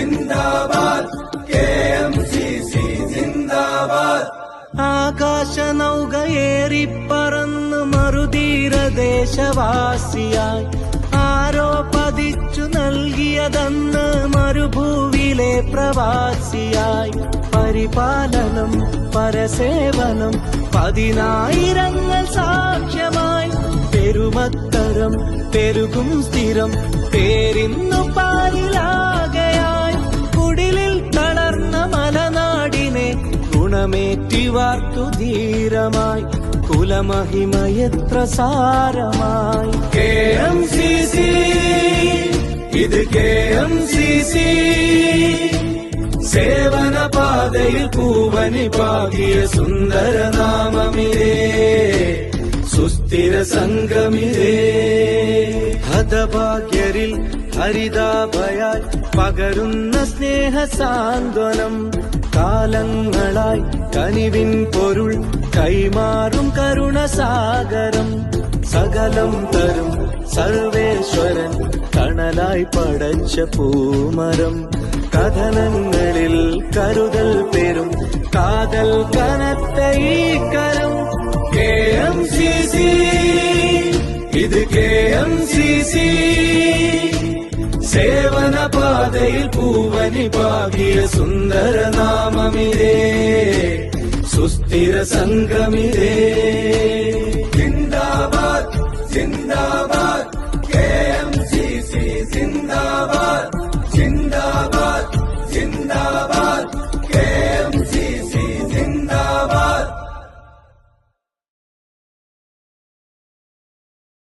Zindabad K M C C ജിന്ദാബാദ്. ആകാശ നൗകയേറി പറന്ന് മറുതീരദേശവാസിയായി ആരോ പതിച്ചു നൽകിയതെന്ന് മരുഭൂവിലെ പ്രവാസിയായി. പരിപാലനം പരസേവനം പതിനായിരങ്ങൾ സാക്ഷ്യമായി. പെരുമത്തരം പെരുകും സ്ഥിരം പേരിന്നു പാലില ഗുണമേറ്റി വാർത്തു ധീരമായി കുലമഹിമയത്ര സാരമായി കെ എം സി സി ഇത് കെ എം സി സി. സേവന പാതയിൽ പൂവനി പാകിയ സുന്ദര നാമമിരേ സുസ്ഥിര സംഗമിരേ ഹതഭാഗ്യരിൽ ഹരിതാഭയാൽ പകരുന്ന സ്നേഹ സാന്ത്വനം ஆழங்களாய் கனிவின் பொருள் கைமாறும் கருணசாகரம். சகலம் தரும் சர்வேஸ்வரன் கணலாய் படைச்ச பூமரம். கதனங்களில் கருதல் பெறும் காதல் கனத்தை கரம் கேஎம்சிசி இது கேஎம்சிசி. സേവന പാതയിൽ പൂവനി പാകിയ സുന്ദര നാമമിതേ. സുസ്ഥിര സംഗമിതേ സിന്ദാബാദ് സിന്ദാബാദ് കെ എം സി സി സിന്ദാബാദ്